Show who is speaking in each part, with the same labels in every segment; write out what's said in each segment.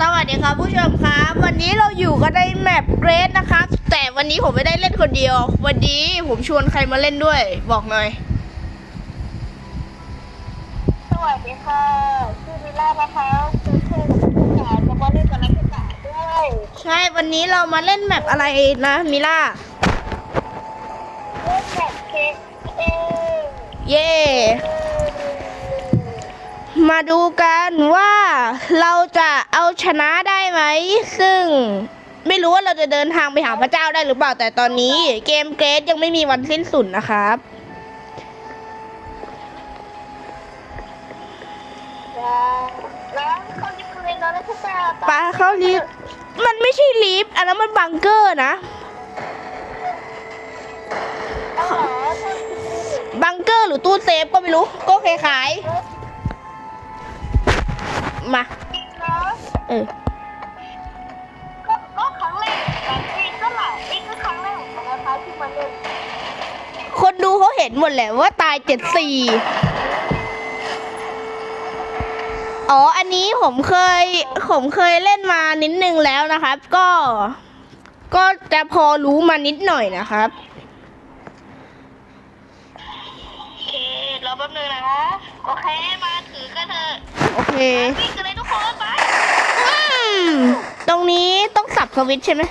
Speaker 1: สวัสดีครับผู้ชมครับ วันนี้เราอยู่กันในแมปเกรดนะครับ แต่วันนี้ผมไม่ได้เล่นคนเดียว วันนี้ผมชวนใครมาเล่นด้วย บอกหน่อย
Speaker 2: สวัสดีค่ะชื่อมิล่านะคะคือเพื่อนกับผู้ชายจะมาเล่นกับนักศึกษาด้วย
Speaker 1: ใช่วันนี้เรามาเล่นแมปอะไรนะมิล่า
Speaker 2: เล่นแบบเค้กเอง
Speaker 1: เย่ มาดูกันว่าเราจะเอาชนะได้ไหม ซึ่งไม่รู้ว่าเราจะเดินทางไปหาพระเจ้าได้หรือเปล่า แต่ตอนนี้เกมเกรดยังไม่มีวันสิ้นสุดนะครับ
Speaker 2: แล้วเขาจะคุยกับนักศึกษา
Speaker 1: ปลาเข้าลิฟต์มันไม่ใช่ลิฟต์อันนั้นมันบังเกอร์นะ
Speaker 2: อ๋อ
Speaker 1: บังเกอร์หรือตู้เซฟก็ไม่รู้ ก็คล้ายๆ มา
Speaker 2: เนาะ
Speaker 1: เออ
Speaker 2: ก็ก็ครั้งแรกแบบเองก็หลายเองก็ครั้งแรกเหมือนกันนะคะที่มาเล่น
Speaker 1: คนดูเขาเห็นหมดแหละว่าตายเจ็ดสี่อ๋อ อันนี้ผมเคย ผมเคยเล่นมานิดนึงแล้วนะครับ ก็ ก็จะพอรู้มานิดหน่อยนะครับ
Speaker 2: โอเครอ แป๊บนึงนะโอเคมาถือกันเถอะ
Speaker 1: โอเค
Speaker 2: วิ่งกันเลยทุกคนไป
Speaker 1: อืมตรงนี้ต้องสับสวิตช์ใช่ไหม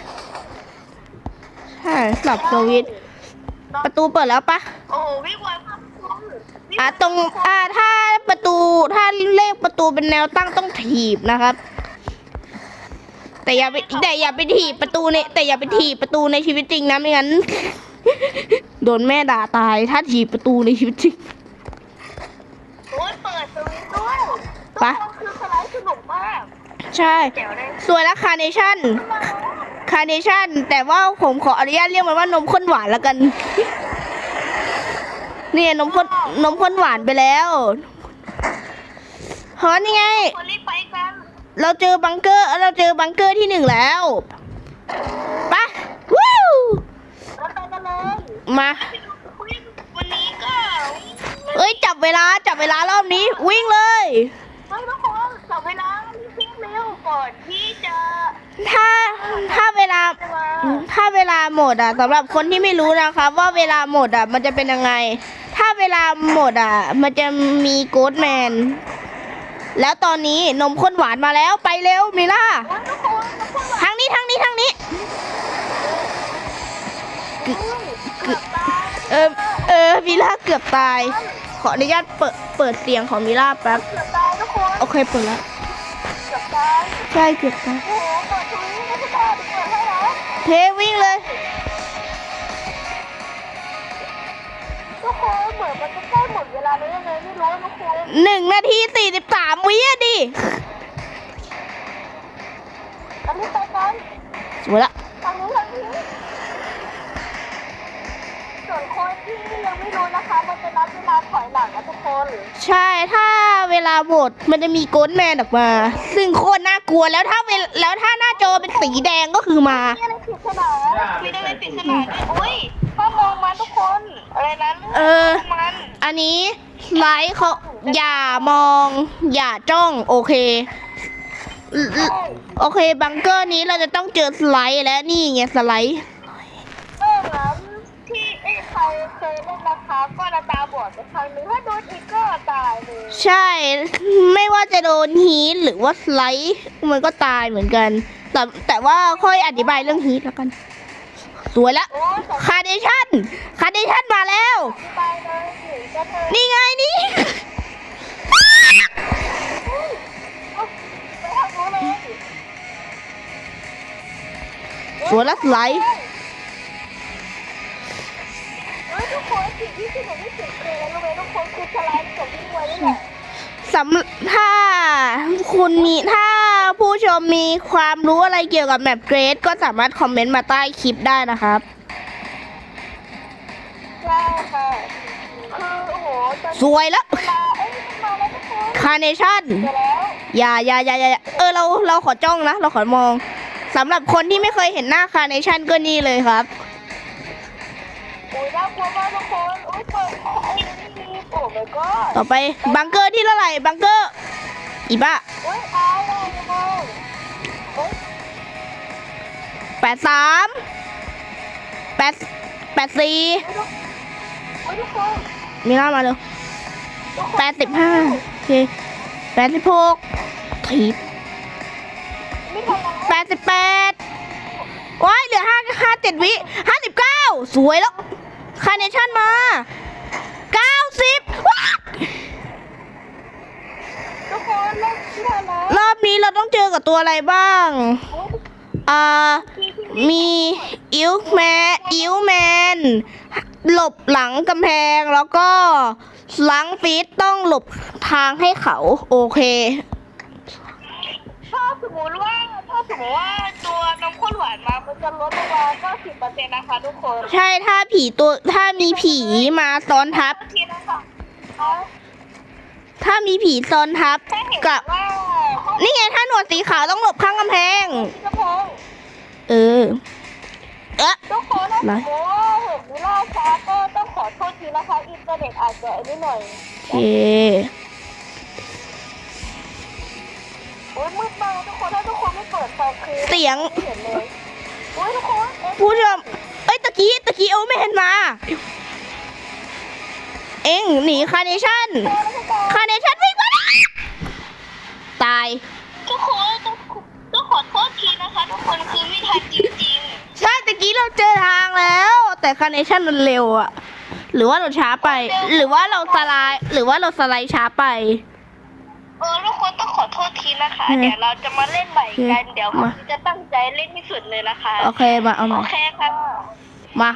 Speaker 1: ใช่สับสวิตช์ประตูเปิดแล้วปะ
Speaker 2: โอ้โหวิ่งไวมากวิ่
Speaker 1: อะตรงอ่าถ้าประตูถ้าเลขประตูเป็นแนวตั้งต้องถีบนะครับ แต่อย่าไปแต่อย่าไปถีบประตูในแต่อย่าไปถีบประตูในชีวิตจริงนะไม่งั้นโดนแม่ด่าตาย ถ้าถีบประตูในชีวิตจริง
Speaker 2: โอ้ยเปิดสวิตช์ด้วย
Speaker 1: ไป
Speaker 2: ทุกคนคือสไลด์สนุกมาก
Speaker 1: ใช่
Speaker 2: เดี๋ยวเลย
Speaker 1: ส่วนละคาร์เนชั่น คาร์เนชั่น แต่ว่าผมขออนุญาตเรียกมันว่านมข้นหวานแล้วกัน เนี่ยนมข้นนมข้นหวานไปแล้วเพราะนี่ไง
Speaker 2: คนรีบไปกัน
Speaker 1: เราเจอบังเกอร์ เราเจอบังเกอร์ที่หนึ่งแล้วไปะวู้
Speaker 2: แล้วไปกันเลย
Speaker 1: มา
Speaker 2: วัน
Speaker 1: บเวลาจับเวลารอบนี้ วิ่งเลย
Speaker 2: เฮ้ยทุกคนจับเวลาวิ่งเร็วก่อนที่จะ
Speaker 1: ถ้าถ้าเวลา
Speaker 2: จะมา
Speaker 1: ถ้าเวลาหมดอะสำหรับคนที่ไม่รู้นะครับว่าเวลาหมดอะ มันจะเป็นยังไง ถ้าเวลาหมดอะ มันจะมีโกดแมน แล้วตอนนี้นมข้นหวานมาแล้วไปเร็วมิล่า
Speaker 2: โอ้ยทุกคนทุกคน
Speaker 1: ทางนี้ทางนี้ทางนี้
Speaker 2: เกือบตาย
Speaker 1: เออเออมิล่าเกือบตาย ขออนุญาตเปิดเปิดเสียงของมิล่าแป๊บ
Speaker 2: เกือบตายทุกคน
Speaker 1: โอเคเปิดแล้ว
Speaker 2: เกือบตาย
Speaker 1: ใช่เกือบตาย
Speaker 2: โอ้โหเปิดตรงนี้ไม่ได้เปิดเปิดให้แล้ว
Speaker 1: เทวิ่งเลย
Speaker 2: ทุกคนเหมือนมันจะใกล้หมดเวลาแล้วยังไงไม่รู้ทุกคน
Speaker 1: หนึ่งนาทีสี่สิบสามวิอะดิ
Speaker 2: อันนี้ไปกัน
Speaker 1: สวยละ
Speaker 2: นะคะมันจะนับเวลาถอยหลังนะทุกคน
Speaker 1: ใช่ถ้าเวลาหมดมันจะมีโกดแมนออกมา ซึ่งโคตรน่ากลัวแล้วถ้าเวลแล้วถ้าหน้าจอเป็นสีแดงก็คือมา
Speaker 2: มีอะไรปริศนามีอะไรปริศนาด้วยอุ้ยถ้ามองมันทุกคน อะไรนั้น
Speaker 1: เออ
Speaker 2: มัน
Speaker 1: อันนี้สไลด์เขาอย่ามอง อย่าจ้องโอเค โอเคบังเกอร์นี้เราจะต้องเจอสไลด์และนี่ไงสไลด์
Speaker 2: เออแล้วที่ไอ้ใครเคยเล่ นนะคะก็จะตาบอดไปครั้งนึงถ้าโดนอีกก็ตายเลย
Speaker 1: ใช่ ไม่ว่าจะโดนฮีทหรือว่าสไลด์มันก็ตายเหมือนกัน แต่แต่ว่าค่อยอธิบายเรื่องฮีทแล้วกัน สวยละ
Speaker 2: โอ้ยแต่
Speaker 1: คาร์เดชั่น คาร์เดชั่นมาแล้ว
Speaker 2: ไปเลยหนีกันเลย
Speaker 1: นี่ไงนี่
Speaker 2: ไปทางนู้นเลย
Speaker 1: สวยละสไลด์
Speaker 2: เฮ้ย ทุกคนสิ่งที่สนุกที่สุดคืออะไรรู้ไหมทุกคนคือสไลด์กับวิ่งไวนี่แหละ
Speaker 1: สำถ้าคุณมีถ้าผู้ชมมีความรู้อะไรเกี่ยวกับแมปเกรดก็สามารถคอมเมนต์มาใต้คลิปได้นะครับ
Speaker 2: ใช่ค่ะคือโอ้โหตอน
Speaker 1: สวยแล้ว
Speaker 2: เวลาเอ้ยมันมาแล้วทุกคน
Speaker 1: คาร์เนชั่น
Speaker 2: เจอแล้ว
Speaker 1: อย่าอย่าอย่าอย่าอย่าเออเราเราขอจ้องนะ เราขอมองสำหรับคนที่ไม่เคยเห็นหน้าคาร์เนชั่นก็นี่เลยครับ
Speaker 2: โอ้ยน่ากลัวมากทุกคนโอ้ยเปิดไอ้นี่โอ้ my god
Speaker 1: ต่อไปบังเกอร์ที่เท่าไหร่บังเกอร์อีบ้า
Speaker 2: โอ้ยอายเลยทุกคน
Speaker 1: ดสามแปดแปดสี่
Speaker 2: เฮ้ยทุกคน
Speaker 1: มีล่ามาเร็ว
Speaker 2: ทุกคน
Speaker 1: แปดสิบห้าโอเคแปดสิบหกถีบแปดสิบแปดว้ยเหลือห้าห้าเจ็ดวิห้าสิบเก้าสวยแล้ว คาร์เนชั่นมาเก้าสิบว้าย
Speaker 2: ทุกคนเล่นที่ทำอะไร
Speaker 1: รอบนี้เราต้องเจอกับตัวอะไรบ้าง อ่า มีอิวแมนอิวแมน หลบหลังกำแพงแล้วก็หลังฟีดต้องหลบทางให้เขา โอเค
Speaker 2: ถ้าสมมติว่าถ้า สมมติว่าตัวนมข้นหวานมา มันจะลดลงมาก็สิบเปอร์เซ็นต์นะคะทุกคน
Speaker 1: ใช่ถ้าผีตัวถ้ามีผีมาซ้อนทับ
Speaker 2: ทีนะคะ
Speaker 1: ถ้ามีผีซ้อนทับ
Speaker 2: แค่เห็น
Speaker 1: กับ
Speaker 2: ว่าห้อง
Speaker 1: นี่ไงถ้าหนวดสีขาวต้องหลบข้างกำแพง
Speaker 2: ที่จะพง
Speaker 1: เออ เอ๊ะ
Speaker 2: ทุกคนถ้าสม
Speaker 1: มา
Speaker 2: มติว่าเห็นมิล่าช้าก็ต้องขอโทษทีนะคะ อินเทอร์เน็ตอาจจะอันนี้หน่อย
Speaker 1: โอเค
Speaker 2: โอ้ยมืดมากทุกคนถ้าทุกคนไม่เปิดไฟคือ
Speaker 1: เสียง
Speaker 2: ไม่เห็นเลยโอ้ยทุกคนเอ๊ะ
Speaker 1: ผู้ชมเอ้ยตะกี้ตะกี้เอาไม่เห็นมา เอ็งหนีคาร์เนชั่น
Speaker 2: เจอแล้วค่ะ
Speaker 1: คาร์เนชั่นวิ่งมาตาย
Speaker 2: ทุกคนต้องต้องขอโทษทีนะคะ ทุกคนคือไม่ทันจริง
Speaker 1: ใช่ตะกี้เราเจอทางแล้ว แต่คาร์เนชั่นมันเร็วอะหรือว่าเราช้าไป หรือว่าเราสไลด์หรือว่าเราสไลด์ช้าไป
Speaker 2: ๆ เออทุกคนต้องขอโทษทีนะคะ
Speaker 1: อืม
Speaker 2: เดี๋ยวเราจะมาเล่นใหม่กัน
Speaker 1: โอเค
Speaker 2: เดี๋ยว
Speaker 1: มา
Speaker 2: ผมจะตั้งใจเล่นที่สุดเลยนะคะ
Speaker 1: โอเคมาเอา
Speaker 2: โอ
Speaker 1: มา
Speaker 2: เคครับ
Speaker 1: มา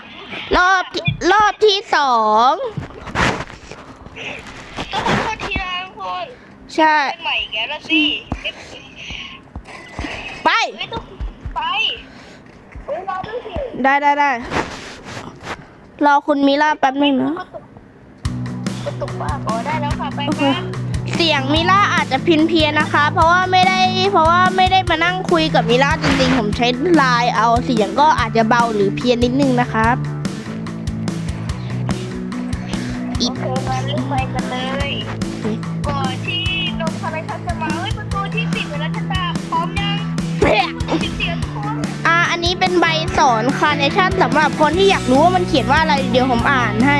Speaker 1: รอบที่รอบที่สอง
Speaker 2: ต้องขอโทษทีนะทุกคน
Speaker 1: ใช่
Speaker 2: เล่นใหม่อีกแล้วละสิ
Speaker 1: ไป
Speaker 2: ไม่ต้องไปเฮ้ยรอด้วยสิ
Speaker 1: ได้ได้ได้รอคุณมิล่าแป๊บนึงนะ
Speaker 2: กระตุกกระตุกมากอ๋อได้แล้วค่ะไป
Speaker 1: โอเค
Speaker 2: กัน
Speaker 1: เสียงมิล่าอาจจะพินเพียนนะคะ เพราะว่าไม่ได้เพราะว่าไม่ได้มานั่งคุยกับมิล่าจริงๆ ผมใช้ไลน์เอาเสียงก็อาจจะเบาหรือเพี้ยนนิดนึงนะครับ
Speaker 2: โอเคมาเล่นไปกันเลยก่อนที่นมคาราคัสจะมาเฮ้ยประตูที่สิบแล้วชะตาพร้อมยัง
Speaker 1: เพี้ย
Speaker 2: สิบเสียงทุกคน
Speaker 1: อ่าอันนี้เป็นใบสอนคาร์เนชั่นสำหรับคนที่อยากรู้ว่ามันเขียนว่าอะไรเดี๋ยวผมอ่านให้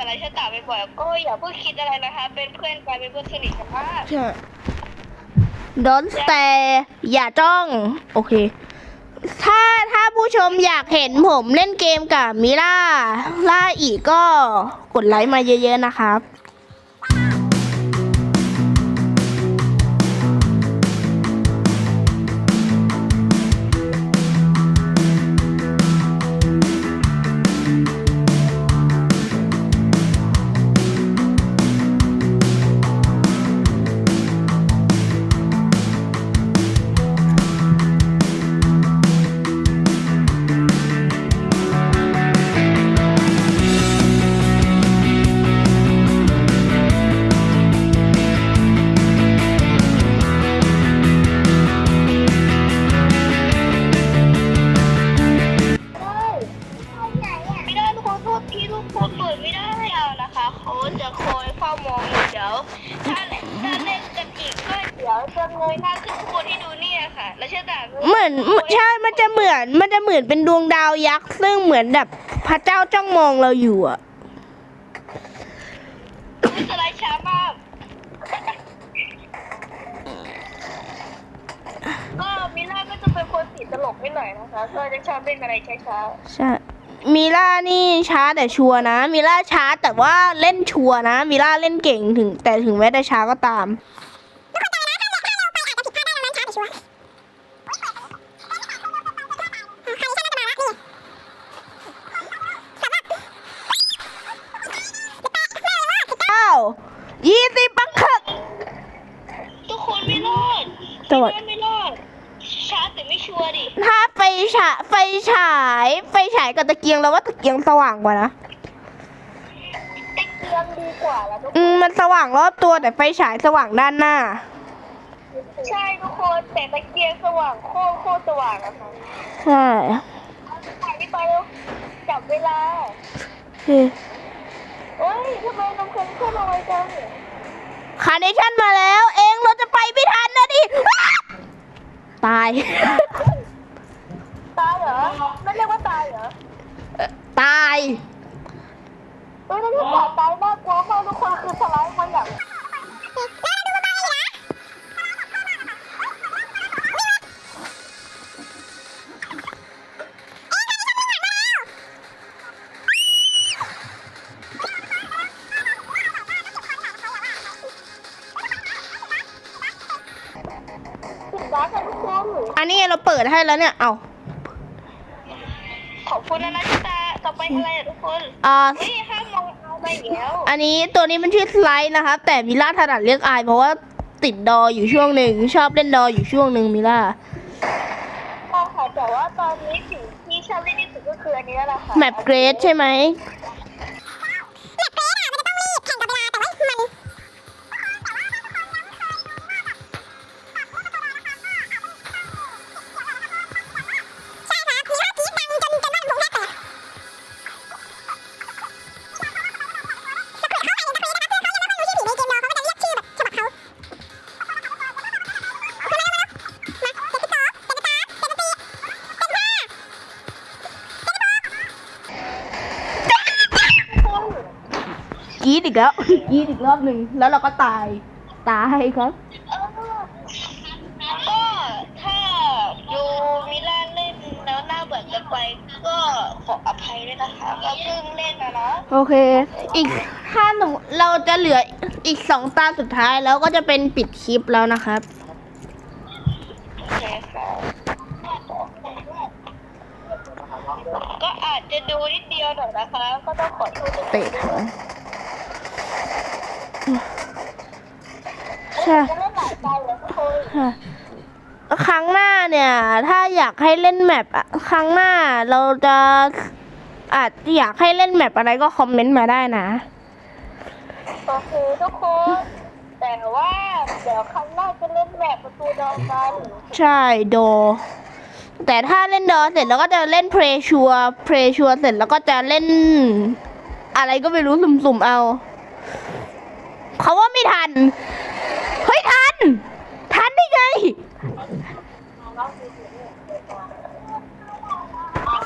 Speaker 2: มี
Speaker 1: ได้
Speaker 2: เล่นกับราชตาบ่อยๆก็อย่าเพิ่งคิดอะไรนะคะ เป็นเพื่อนกันเป็นเพื่อนสนิทกันมาก
Speaker 1: ใช่ Don't stare อย่าจ้อง โอเค ถ้าถ้าผู้ชมอยากเห็นผมเล่นเกมกับมิล่าล่าอีกก็กดไลค์มาเยอะๆนะครับ เหมือนแบบพระเจ้าจ้องมองเราอยู่อะ
Speaker 2: มันจะไล่ช้ามากก็มิล่าก็จะเป็นคนติดตลกนิดหน่อยนะคะก็จะชอบเล่นอะไรช้า
Speaker 1: ใช่
Speaker 2: ๆ
Speaker 1: มิล่านี่ช้าแต่ชัวร์นะมิล่าช้าแต่ว่าเล่นชัวร์นะมิล่าเล่นเก่งถึง แต่ถึงแม้แต่ช้าก็ตามเก้ายี่สิบปังคัก
Speaker 2: ทุกคนไม่รอด
Speaker 1: สวัสดี
Speaker 2: ที่บ้านไม่รอดช้าแต่ไม่ชัวร์ดิ
Speaker 1: ถ้าไฟฉายไฟฉายไฟฉายกับตะเกียงเราว่าตะเกียงสว่างกว่านะ
Speaker 2: ตะเกียงดีกว่าแล้วทุก
Speaker 1: อืมมันสว่างรอบตัวแต่ไฟฉายสว่างด้านหน้า
Speaker 2: ใช่ทุกคนแต่ตะเกียงสว่างโคตรโคตรสว่างอะค่ะ
Speaker 1: ใช่
Speaker 2: ถ่ายที่ไปแล้วจับเวลา
Speaker 1: เฮ้ย
Speaker 2: เอ้ยทำไมน้ำแข็งขึ้นมาไวจัง
Speaker 1: คาร์เนชั่นมาแล้ว เองเราจะไปไม่ทันนะดิว้าตาย
Speaker 2: ตายเหรอไม่เรียกว่าตายเหรอ
Speaker 1: ตาย
Speaker 2: เอ้ยนั่นที่ตายตายน่ากลัวมากทุกคนคือสไลด์มาอย่างสิบล้านค่ะทุกคน
Speaker 1: อันนี้ไงเราเปิดให้แล้วเนี่ย เอา
Speaker 2: ไปอะไรอะทุกคน
Speaker 1: อ่า
Speaker 2: เฮ้ยห้ามมองเอาไปอีกแล้ว
Speaker 1: อันนี้ตัวนี้มันชื่อสไลด์นะครับ แต่มิล่าถนัดเรียกอายเพราะว่าติดดออยู่ช่วงหนึ่งชอบเล่นดออยู่ช่วงหนึ่งมิล่า
Speaker 2: ใช่ค่ะแต่ว่าตอนนี้สิ่งที่ชอบเล่นที่สุดก็คืออันนี้แล้วล่ะค่ะ
Speaker 1: แมปเกรดใช่ไหม อีกแล้วกรีดอีกรอบหนึ่งแล้วเราก็ตาย ตายครับ
Speaker 2: เออก็ถ้ายูมิลานเล่นแล้วหน้าเบื่อเกันไปก็ขออภัยด้วยนะคะ ก็เพิ่งเล่นนะเนาะ
Speaker 1: โอเค อีกถ้าหนูเราจะเหลืออีกสองตาสุดท้ายแล้วก็จะเป็นปิดคลิปแล้วนะครับ
Speaker 2: โอเคค่ะก็อาจจะดูนิดเดียวหน่อยนะคะ ก็ต้องขอโทษด้วย
Speaker 1: เตะถัง ใช่
Speaker 2: จะเล่นหลายใจเลยทุกคน
Speaker 1: ค่ะครั้งหน้าเนี่ย ถ้าอยากให้เล่นแมปอะครั้งหน้าเราจะอาจอยากให้เล่นแมปอะไรก็คอมเมนต์มาได้นะ
Speaker 2: โอเคทุกคนแต่ว่าเดี๋ยวครั้งหน้าจะเล่นแบบประตูดองกัน
Speaker 1: ใช่โด แต่ถ้าเล่นดอเสร็จแล้วก็จะเล่นเพลชัวเพลชัวเสร็จแล้วก็จะเล่น อะไรก็ไม่รู้สุ่มๆเอา เขาว่าไม่ทัน เฮ้ยทัน ทันได้ไง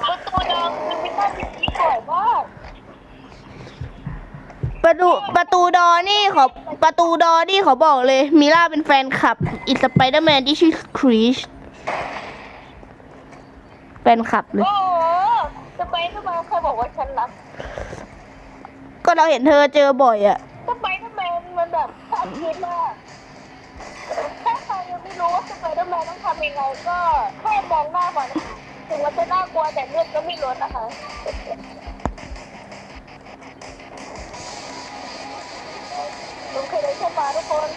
Speaker 2: ประตูดองมันเป็นหน้าที่ที่สวยมาก
Speaker 1: ประตูประตูดอนี่เขาประตูดอนี่เขาบอกเลย มิล่าเป็นแฟนคลับอิสไปเดอร์แมนที่ชื่อครีชแฟนคลับเลย
Speaker 2: โอ้โหจะไปทำไมใครบอกว่าฉันรัก
Speaker 1: ก็เราเห็นเธอเจอบ่อยอะ
Speaker 2: สไปเดอร์แมันแบบชาคิดมากถ้าใครยังไม่รู้ว่าสไปเดอร์แมนต้องทำยังไงก็แค่มองหน้าก่อนนะคะถึงมันจะน่ากลัวแต่เลือดก็ไม่ลดนะคะลุงเคยได้ชมมาทุกคน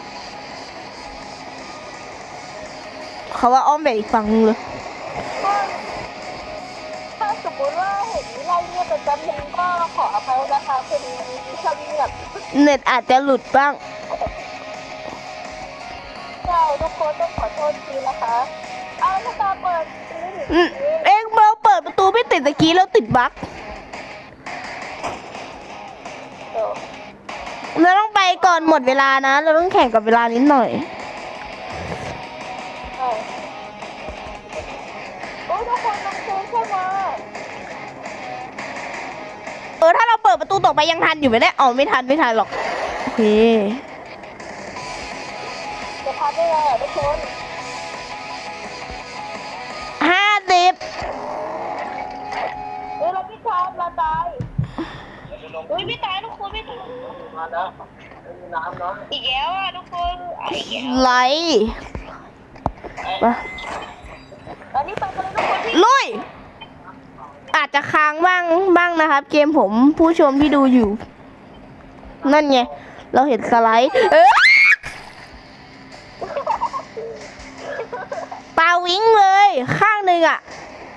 Speaker 1: เขาว่าอ้อมไปอีกฝั่งนึงเลย
Speaker 2: ล่เงียบประจำนึงก็ขออภัยนะคะคือชอบเงียบ
Speaker 1: เน็ตอาจจะหลุดบ้าง
Speaker 2: ใช่ทุกคนต้องขอโทษทีนะคะ เอาถ้าตาเปิดนี่
Speaker 1: อืมเอ็งเราเปิดประตูไม่ติดตะกี้แล้วติดบั๊ก
Speaker 2: เดี๋ยว
Speaker 1: เราต้องไปก่อนหมดเวลานะ เราต้องแข่งกับเวลานิดหน่อย
Speaker 2: ไป
Speaker 1: ยังทันอยู่ไหมเนี่ยอ๋อไม่ทันไม่ทันหรอกโอเค
Speaker 2: จะทันได้ไงอะทุกคน
Speaker 1: ห้าสิบ
Speaker 2: เฮ้ยเราพี่ชอบเราตายเฮ้ยไม่ตายทุกคน
Speaker 1: ไม่ตา
Speaker 2: ยมาแล้วอีกแล้วอะทุกคนไห
Speaker 1: ลไป จะค้างบ้างบ้างนะครับ เกมผมผู้ชมที่ดูอยู่ นั่นไง เราเห็นสไลด์เออตาวิ้งเลย ข้างหนึ่งอะ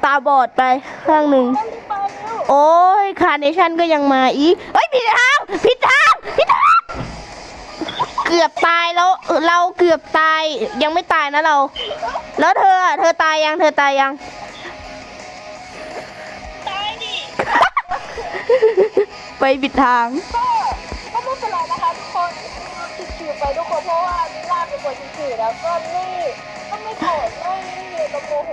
Speaker 1: ตาบอดไปข้างหนึ่งโอ้ยคาร์เนชั่นก็ยังมาอีกเฮ้ยผิดทางผิดทางผิดทางเกือบตายแล้วเราเกือบตายยังไม่ตายนะเรา แล้วเธอเธอตายยังเธอตายยัง ไปผิดทาง
Speaker 2: ก็ก็ไม่เป็นไรนะคะทุกคนชิวๆไปทุกคนเพราะว่ามิล่าเป็นคนชิวๆแล้วก็นี่ก็ไม่โกรธไม่ไม่โมโห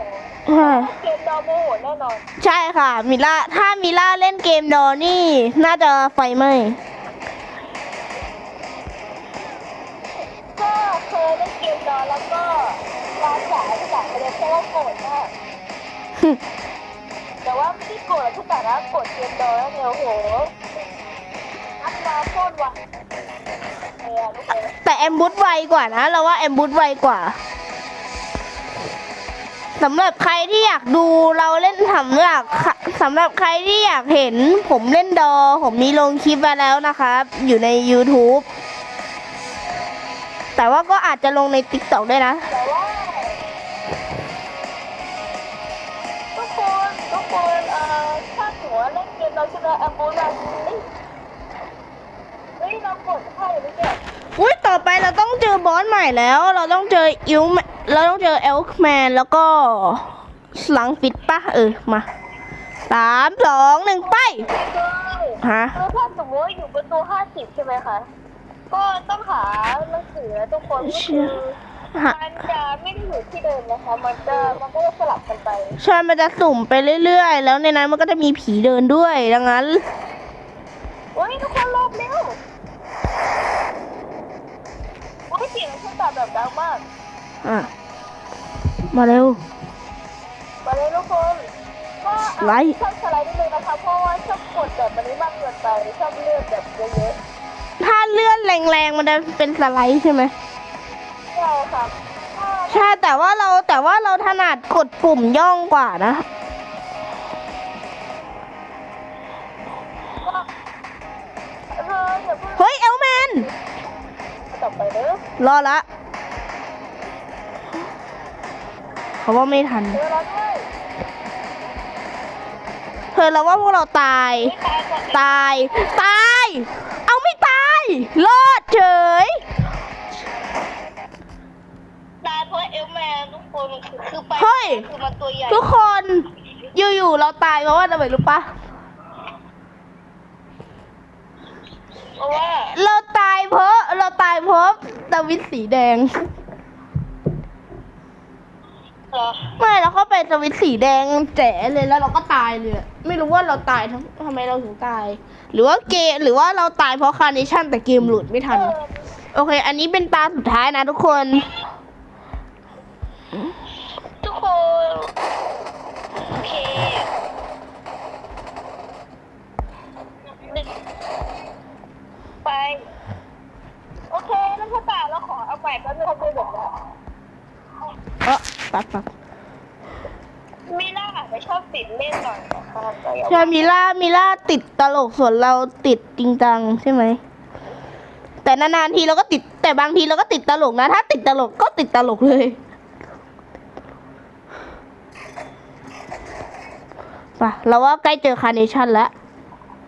Speaker 2: เกมดอโมโหแน่นอน
Speaker 1: ใช่ค่ะ มิล่าถ้ามิล่าเล่นเกมดอนี่ น่าจะไฟไหม้
Speaker 2: ก็เคยเล่นเกมดอแล้วก็ร้านจ่ายที่จ่ายไปเลยเพราะว่าโกรธมากแต่ว่าไม่ได้ โกรธที่แต่ละโกรธเกมดอแล้วเนี่ยโอ้โหอัพมาโคตรไวเออทุกคน
Speaker 1: แต่แอมบูทไวกว่านะ เราว่าแอมบูทไวกว่าสำหรับใครที่อยากดูเราเล่นสำหรับสำหรับใครที่อยากเห็น ผมเล่นดอ ผมมีลงคลิปไว้แล้วนะครับ อยู่ใน YouTube แต่ว่าก็อาจจะลงใน TikTok ด้วยนะ
Speaker 2: เราเอาโค้ดมาเฮ้ยเฮ้ยเรากดเข้าเลยเนี่ย
Speaker 1: อุ้ยต่อไปเราต้องเจอบอสใหม่แล้ว เราต้องเจออิวเราต้องเจอเอลแมนแล้วก็สลังฟิตปะเออมาสามสองหนึ่งไปฮะ
Speaker 2: คือถ้าสมมติอยู่ประตูห้าสิบใช่ไหมคะ ก็ต้องหาหนังสือทุกคนก็คือ มันจะไม่ได้อยู่ที่เดิมนะคะ มันจะมันก็จะสลับกันไป
Speaker 1: ใช่มันจะสุ่มไปเรื่อยๆ แล้วในนั้นมันก็จะมีผีเดินด้วย ดังนั้น
Speaker 2: โอ้ยทุกคนรอบเร็วโอ้ยเสียงเครื่องตัดแบบดังมาก
Speaker 1: อะ มาเร็ว
Speaker 2: มาเลยทุกคนก็
Speaker 1: ไลค์
Speaker 2: ชอบสไลด์นิดนึงนะคะ เพราะว่าชอบกดแบบมันนี้มากเกินไปชอบเลื่อนแบบเยอะ
Speaker 1: ถ้าเลื่อนแรงๆ มันจะเป็นสไลด์ใช่ไหม
Speaker 2: ๆ ใช่ค่ะถ้า
Speaker 1: ใช่แต่ว่าเราแต่ว่าเราถนัดกดปุ่มย่องกว่านะ
Speaker 2: ก็เอออย่าเพิ่ง
Speaker 1: เฮ้ยเอลแมน
Speaker 2: ต่อไปเด้อ
Speaker 1: รอละเขาว่าไม่ทัน
Speaker 2: เจอแล้วด้วย
Speaker 1: เธอเราว่าพวกเราตาย
Speaker 2: ไม่ตายก่อน
Speaker 1: ตาย ตาย เอาไม่ตาย รอดเฉย
Speaker 2: แมนทุกคนคือคือไป
Speaker 1: เฮ้ย
Speaker 2: คือมันตัวใหญ่
Speaker 1: ทุกคนอยู่ๆเราตายเพราะว่าอะไรรู้ปะ
Speaker 2: เพราะว่า
Speaker 1: เราตายเพราะเราตายเพราะดาวิดสีแดง
Speaker 2: เหรอ
Speaker 1: ไม่เราเข้าไปสวิตช์สีแดงแจ๋เลยแล้วเราก็ตายเลยอะไม่รู้ว่าเราตายทำทำไมเราถึงตาย หรือว่าเกมหรือว่าเราตายเพราะคาร์เนชั่นแต่เกมหลุดไม่ทัน
Speaker 2: เออ
Speaker 1: โอเค อันนี้เป็นตาสุดท้ายนะทุกคน
Speaker 2: ทุกคน โอเคไป โอเคแล้วพ่อตาเราขอเอาใหม่แป๊บนึงเขาไปบอกแล้ว
Speaker 1: เออปัดปัด
Speaker 2: มิล่าอาจจะชอบติดเล่นหน่อยนะคะก็อย่า
Speaker 1: ใช่มิล่ามิล่าติดตลกส่วนเราติดจริงจังใช่ไหม แต่นานๆทีเราก็ติดแต่บางทีเราก็ติดตลกนะ ถ้าติดตลกก็ติดตลกเลย ป่ะเราว่าใกล้เจอคาร์เนชั่นแล้ว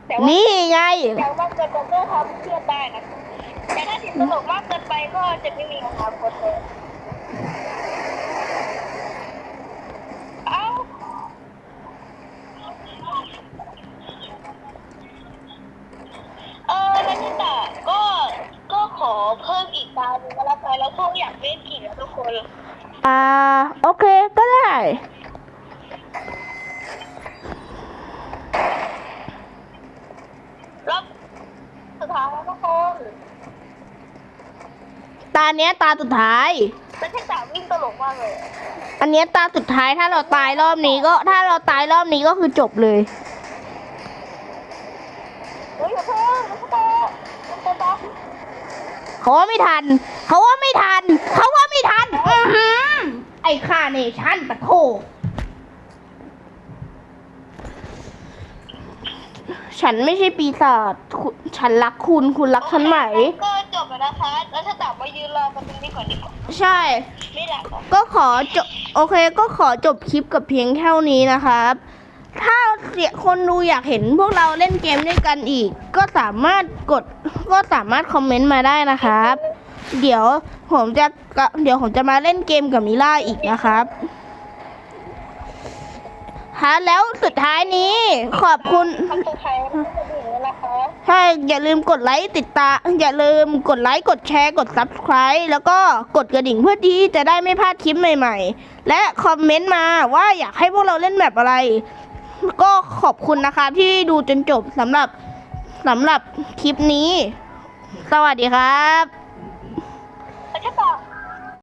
Speaker 2: แต่ว่า
Speaker 1: นี่ไง
Speaker 2: อย่างมากเกินไปก็ทำเครียดได้นะแต่ถ้าติดตลกมากเกินไปก็จะไม่มีอนาคตเลยเอ้าเออนันทิตาก็ก็ขอเพิ่มอีกตาหนึ่งก็แล้วกันแล้วพวกอยากเล่นกี่นะทุกคน
Speaker 1: อ่า โอเคก็ได้
Speaker 2: รอบสุดท้ายแล้วทุกคน
Speaker 1: ตาเนี้ยตาสุดท้าย
Speaker 2: นันทิตาวิ่งตลกมากเลย
Speaker 1: อันเนี้ยตาสุดท้ายถ้าเราตายรอบนี้ก็ถ้าเราตายรอบนี้ก็คือจบเลย
Speaker 2: เฮ้ยอย่าเพิ่งนันทิตานันทิตา
Speaker 1: เขาว่าไม่ทัน เขาว่าไม่ทัน เขาว่าไม่ทันอือหือไอ้คาเนชั่นปะโถ ฉันไม่ใช่ปีศาจคุณฉันรักคุณ คุณรักฉันไหม
Speaker 2: ก็จบแล้วนะคะ แล้วถ้าตอบมายืนรอกันตรงนี้ก่อนดีกว่า
Speaker 1: ใช่
Speaker 2: ไม่หลับหรอก
Speaker 1: ก็ขอจบโอเค ก็ขอจบคลิปกับเพียงแค่นี้นะครับ ถ้าเสียคนดูอยากเห็นพวกเราเล่นเกมด้วยกันอีก ก็สามารถกดก็สามารถคอมเมนต์มาได้นะครับ เดี๋ยวผมจะก็เดี๋ยวผมจะมาเล่นเกมกับมิล่าอีกนะครับ ฮะแล้วสุดท้ายนี้ขอบคุณ
Speaker 2: คำสุดท้ายก็จะถึงแล้วนะคะ
Speaker 1: ใช่อย่าลืมกดไลค์ติดตามอย่าลืมกดไลค์กดแชร์กด subscribe แล้วก็กดกระดิ่งเพื่อที่จะได้ไม่พลาดคลิปใหม่ๆ และคอมเมนต์มาว่าอยากให้พวกเราเล่นแบบอะไร ก็ขอบคุณนะครับที่ดูจนจบสำหรับสำหรับคลิปนี้ สวัสดีครับ